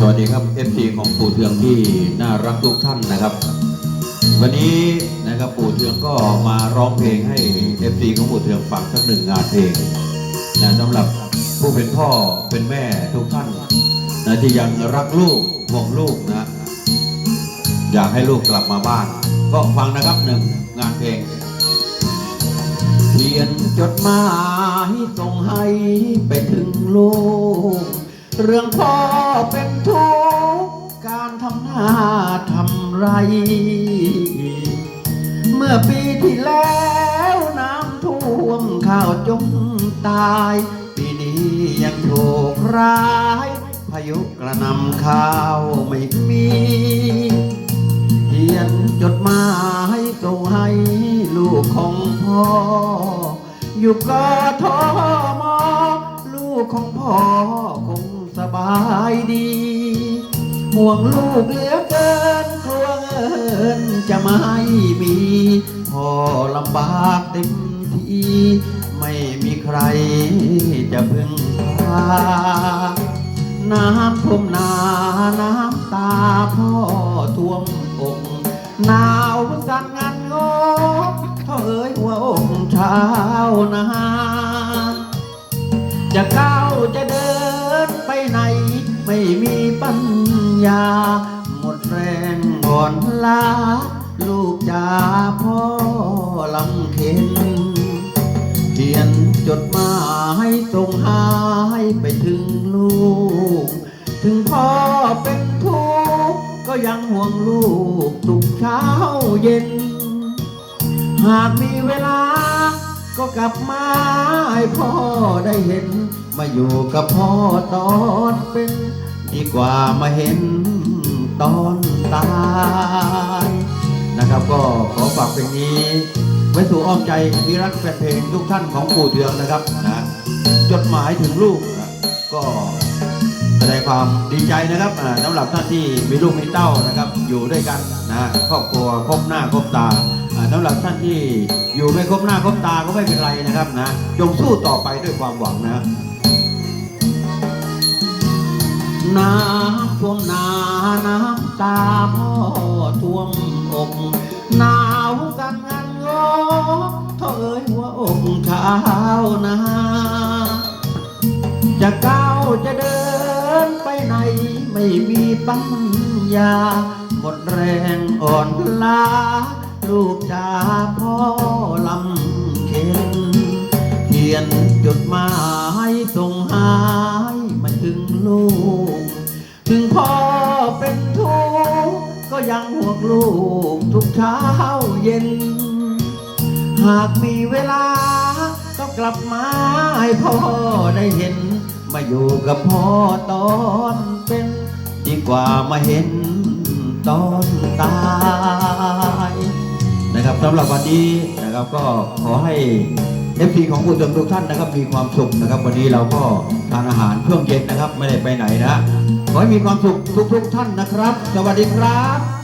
สวัสดีครับ FC ของปู่เทืองที่น่ารักทุกท่านนะครับ วันนี้นะครับปู่เทืองก็มาร้องเพลงให้ FC ของปู่เทืองฟังสักหนึ่งงานเพลงนะสำหรับผู้เป็นพ่อเป็นแม่ทุกท่านนะที่ยังรักลูกห่วงลูกนะอยากให้ลูกกลับมาบ้าน ก็ฟังนะครับหนึ่งงานเพลงเขียนจดหมายส่งให้ไปถึงลูก เรื่องพ่อเป็นทุกข์การทำหน้าทำไร เมื่อปีที่แล้วน้ำท่วมข้าวจมตาย ปีนี้ยังโชคร้าย พายุกระนำข้าวไม่มีเขียนจดหมายส่งให้ลูกของพ่อ อยู่กทมลูกของพ่อคง บายดี ห่วงลูกเหลือเกินกลัวเงินจะไม่มีพ่อลำบากเต็มทีไม่มีใครจะพึ่งพาน้ำท่วมนาน้ำตาพ่อท่วมอกหนาวสั่นงันงกเท่าเอ้ยหัวอกชาวนาจะก้าว ม่มีปัญญา หมดแรงอ่อนล้า ลูกจาพ่อลำเค็นเขียนจดหมายส่งหายไปถึงลูก ถึงพ่อเป็นทุกข์ก็ยังห่วงลูกทุกเช้าเย็น หากมีเวลาก็กลับมาให้พ่อได้เห็น มาอยู่กับพ่อตอนเป็น ดีกว่ามาเห็นตอนตายนะครับก็ขอฝากเพลงนี้ ไว้สู่อ้อมใจมิรักแฟนเพลงทุกท่านของปู่เทืองนะครับนะจดหมายถึงลูกนะก็แสดงความดีใจนะครับอ่าสำหรับท่านที่มีลูกมีเต้านะครับ อยู่ด้วยกันนะครอบครัวครบหน้าครบตาอ่าสำหรับท่านที่อยู่ไม่ครบหน้าครบตาก็ไม่เป็นไรนะครับนะจงสู้ต่อไปด้วยความหวังนะ น้ำท่วมนาน้ำตาพ่อท่วมอกหนาวกันงันงอเท่าเอ้ยหัวอกชาวนาจะก้าวจะเดินไปไหนไม่มีปัญญา หมดแรงอ่อนล้าลูกจาพ่อลำเค็นเขียนจดหมายส่งหายมาถึงลูก พ่อเป็นทุกข์ก็ยังห่วงลูกทุกเช้าเย็น หากมีเวลา ก็กลับมาให้พ่อได้เห็น มาอยู่กับพ่อตอนเป็นดีกว่ามาเห็นตอนตายนะครับสำหรับวันนี้นะครับก็ขอให้ เอฟซีของผู้ชมทุกท่านนะครับ มีความสุขนะครับ วันนี้เราก็ทานอาหารเครื่องเย็นนะครับ ไม่ได้ไปไหนนะขอให้มีความสุขทุกๆท่านนะครับ สวัสดีครับ